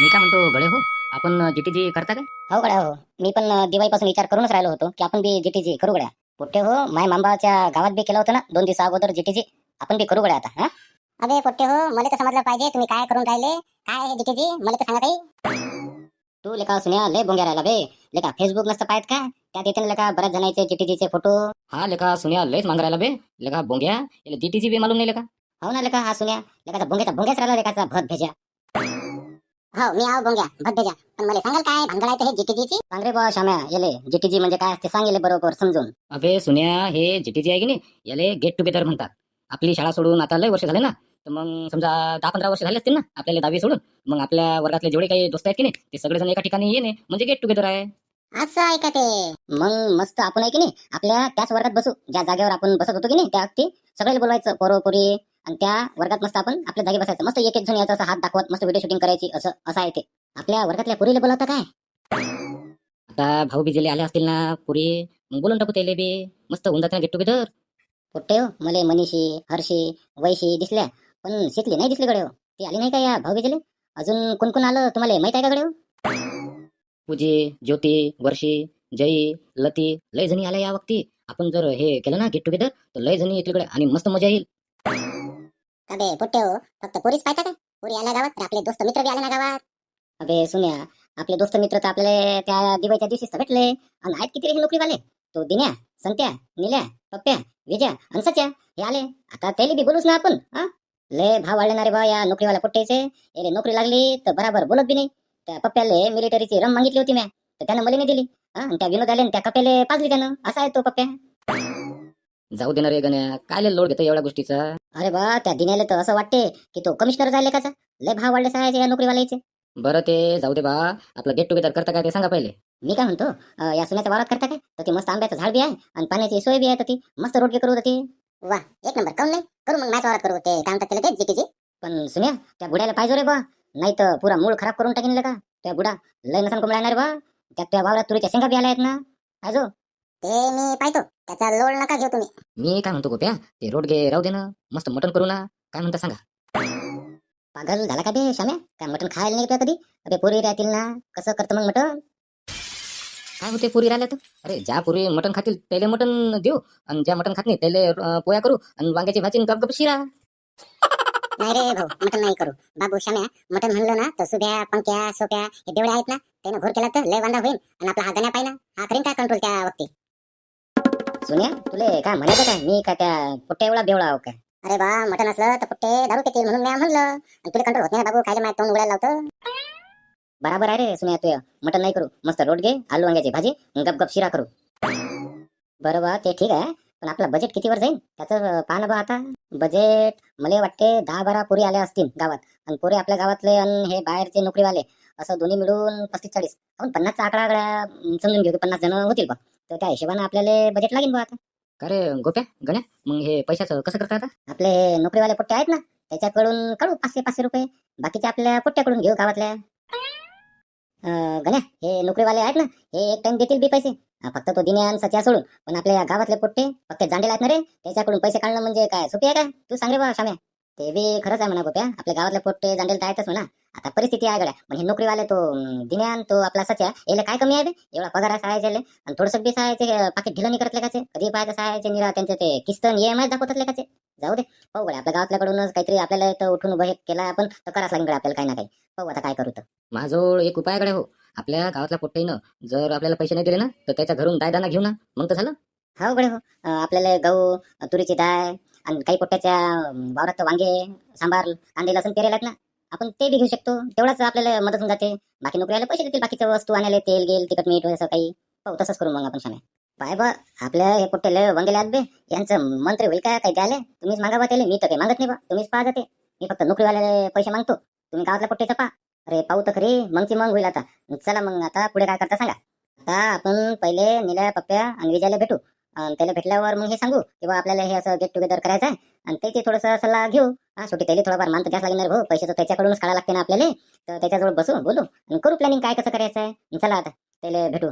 आपण जीटीजी करता काय? हो गड्या हो. मी पण दिवाळीपासून विचार करूनच राहिलो होतो की आपण बी जीटीजी करू गड्या. पोट्टे हो माय मांबाच्या गावात बी केलं होतं ना दोन दिवसा अगोदर जीटीजी आपण बी करू गड्या आता हा? अबे पोट्टे हो मला तर समजलं पाहिजे तुम्ही काय करून राहिले? काय आहे जीटीजी मला तर सांगा काही. तू लेका सुन्या लय बोंग्या राहिला बे. लेका फेसबुक नसतं पाहत का? त्यात येते ना लेका बऱ्याच जणांचे जीटीजीचे फोटो हा लेका सुन्या लयच मांग राहिला बे. लेका बोंग्या जीटीजी बी मालूम नाही लेका. हो ना लेका हा सुन्या. लेकाचा बोंग्याचा बोंग्याच राहिला लेकाचा भत भेजा हो मी आहो बोंग्या भद्देजा पण मला सांगाल काय? भानगड आहे ते हे जीटीजीची सांग रे बा शाम्या येले. जीटीजी म्हणजे काय असते? सांगेले बरोबर समजून. अबे सुन्या हे जीटीजी आहे की नाही? याले गेट टुगेदर म्हणतात. आपली शाळा सोडून आता लय वर्ष झाले ना? तर मग समजा दहा पंधरा वर्ष झाले असतील ना? आपल्याला दहावी सोडून. मग आपल्या वर्गातले जेवढे काही दोस्त आहेत की नाही ते सगळेजण एका ठिकाणी येणे म्हणजे गेट टुगेदर आहे. असं आहे का ते? मग मस्त आपण आहे की नाही? आपल्या त्याच वर्गात बसू. ज्या जागेवर आपण बसत होतो की नाही त्या अगदी सगळ्याला बोलवायचं पोरो पोरी आणि त्या वर्गात मस्त आपण आपल्या जागी बसायचं. मस्त एक एक जण याचा हात दाखवत मस्त व्हिडिओ शूटिंग करायची असं असं आहे ते. आपल्या वर्गातल्या पोरीला बोलवता काय? आता भाऊ बिजेले आले असतील ना पुरी मग बोलून टाकू त्याले बी. मस्त होऊन जाते गेट टुगेदर पोट्टे हो मले मनीषी हर्षी वैशी दिसल्या पण शिकली नाही दिसली गडे हो. ती आली नाही का या भाऊ बिजेले अजून कोण कोण आलं तुम्हाला माहीत आहे का गडे हो? पूजी ज्योती वर्षी जई लती लय जणी आल्या या वक्ती. आपण जर हे केलं ना गेट टुगेदर तर लय जणी येतील आणि मस्त मजा येईल. अबे पोट्टे हो फक्त पोरीच पाहता का पोरी आल्या गावात तर आपले दोस्त मित्र बी आले ना गावात. अबे सुन्या आपले दोस्त मित्र तर आपले त्या दिवाळीच्या दिवशीच तर भेटले. आणि आहेत किती रे हे नोकरीवाले? तो दिन्या संत्या निल्या पप्प्या विजया आणि सच्या हे आले. आता त्याला बी बोलूच ना आपण हा? लय भाव वाढले ना रे बा या नोकरीवाल्या पोट्टेचे याले नोकरी लागली तर बराबर बोलत बी नाही. त्या पप्प्याले मिलिटरीची रम मागितली होती म्या. तर त्यानं मला नाही दिली हा? आणि त्या विनोद आले आणि त्या कप्प्याले पाजली त्यानं. असा आहे तो पप्प्या. जाऊ देणार रे गण्या काय लोड घेतो एवढ्या गोष्टीचा? अरे बा त्या दिन्याला तर असं वाटते की तो कमिशनर झाले काचा लय भाव वाढले साहायचे या नोकरीवाल्याचे. बरं ते जाऊ दे बा. आपलं गेट टुगेदर करता काय ते सांगा पहिले. मी काय म्हणतो अं, या सुन्याच्या वावरात करता काय? तर ती मस्त आंब्याचं झाड बी आहे आणि पाण्याची सोय बी आहे तर ती मस्त रोडगे करू ती. वा एक नंबर काऊन नाही करू मग मॅच वारात करू ते काय म्हणतात त्याला ते जीटीजी पण सुन्या त्या बुड्याला पाहिजे रे बा. नाही तर पुरा मूळ खराब करून टाकीन का? त्या बुडा लय नसन कोंबडा येणार बा. त्यात त्या वावरात तुरीच्या शेंगा बी आल्या आहेत ना. आजो ते मी पाहतो. त्याचा लोड नका घेऊ तुम्ही. मी काय म्हणतो गोप्या ते रोड गे राहू दे ना. मस्त मटण करू ना. काय म्हणता सांगा? पागल झाला का बे शाम्या काय मटण खायला नाही का कधी? अरे पोरी राहतील ना. कसं करतं मग मटण काय होते पुरी राहिल्या तर? अरे ज्या पुरी मटण खातील त्याले मटण देऊ. आणि ज्या मटण खात नाही त्याले पोया करू. आणि वांग्याची भाजी गप गप शिरा. नाही रे भाऊ मटन नाही करू. बाबू शाम्या मटन म्हणलं ना तर सुभ्या पंक्या सोप्या हे देवळे आहेत ना. त्यानं घोर केला तर लय वांदा होईल आणि आपला हा गण्या पाहिला. हा करीन काय कंट्रोल त्या वक्ती? सुन्या तुले काय म्हणायचं काय? मी काय त्या पोट्या एवढा बेवळा आहो काय? अरे बा मटन असलं तर पुट्टे दारू पितील म्हणून मी म्हणलं. आणि तुला कंट्रोल होत नाही ना बाबू काय माहिती तोंड उघडायला लावतं? बराबर आहे रे सुन्या तू मटण नाही करू. मस्त रोट घे आलू वांग्याची भाजी गप गप शिरा करू. बरं बा ते ठीक आहे. पण आपलं बजेट कितीवर जाईल त्याचं पाहा ना बा आता. बजेट मला वाटते दहा बारा पोरी आल्या असतील गावात. आणि पोरी आपल्या गावातले आणि हे बाहेरचे नोकरीवाले असं दोन्ही मिळून पस्तीस चाळीस. आपण पन्नासचा आकडा आकडा समजून घेऊ की पन्नास जण होतील बा. तर त्या हिशोबाने आपल्याला बजेट लागेल बा आता. का रे गोप्या गण्या मग हे पैशाचं कसं करता आता? आपले नोकरीवाले पोट्टे आहेत ना त्याच्याकडून काढू पाचशे पाचशे रुपये. बाकीच्या आपल्या पोट्ट्याकडून घेऊ गावातल्या. अं, गण्या हे नोकरीवाले आहेत ना हे एक टाइम देतील बी पैसे. हा, फक्त तो दिन्या आणि सच्या सोडून. पण आपल्या या गावातले पोट्टे फक्त जांडेल आहेत ना रे त्याच्याकडून पैसे काढणं म्हणजे काय सोपी आहे का तू सांग रे बा शाम्या. ते बी खरंच आहे म्हणा गोप्या. आपल्या गावातले पोट्टे जांडेल तर आहेतच म्हणा. आता परिस्थिती आहे गड्या. हे नोकरीवाले तो अं, दिन्या आणि तो आपला सच्या याला काय कमी आहे बे? एवढा पगार आहे सहायचे आणि थोडंसं बी सहायचे पाकिट ढिलं नाही करत लेखाचे कधी पाहायचं सहायचे निरा त्यांचे ते किस्त ई एम आय दाखवतात लेखाचे जाऊ दे. पाहू गड्या आपल्या गावातल्याकडूनच काहीतरी आपल्याला इथं उठून उभं केला आपण तर करावं लागेल गड्या आपल्याला काही ना काही. पाहू आता काय करू तर. माझजवळ एक उपायकडे हो. आपल्या गावातल्या पोट्टाईनं जर आपल्याला पैसे नाही दिले ना तर त्याच्या घरून दायदाना घेऊ ना. मग तर झालं. हो गडे हो. आपल्याला गहू तुरीची डाळ आणि काही पोट्याच्या वावरात वांगे सांबार कांदे लसूण पेरेल ना आपण ते बी घेऊ शकतो. तेवढाच आपल्याला मदत होऊन जाते. बाकी नोकरीला पैसे देतील बाकीच्या वस्तू आणायला तेल गेल तिखट मीठ असं काही. पाहू तसंच करू मग आपण शाने पाय बा आपल्या हे पोट्टेले लय आहेत बे. यांचं मंत्री होईल काय काही द्याले तुम्हीच मागा बा त्याले. मी तर काही मागत नाही बा. तुम्हीच पाहा जाते. मी फक्त नोकरीवाल्याला पैसे मागतो. तुम्ही गावातल्या पोट्टेचा पा अरे पाहू तर खरी. मगची मग होईल आता. चला मग आता पुढे काय करता सांगा. आता आपण पहिले निल्या पप्प्या आणि विजयाला भेटू. त्याला भेटल्यावर मग हे सांगू की आपल्याला हे असं गेट टुगेदर करायचं आहे. आणि त्याची थोडंसं सल्ला घेऊ. हा शेवटी त्याला थोडाफार मान तर द्यास लागणार भाऊ. पैसे तर त्याच्याकडूनच काढा लागते ना आपल्याला. तर त्याच्याजवळ बसू बोलू. आणि करू प्लॅनिंग काय कसं करायचं आहे? चला आता त्याला भेटू.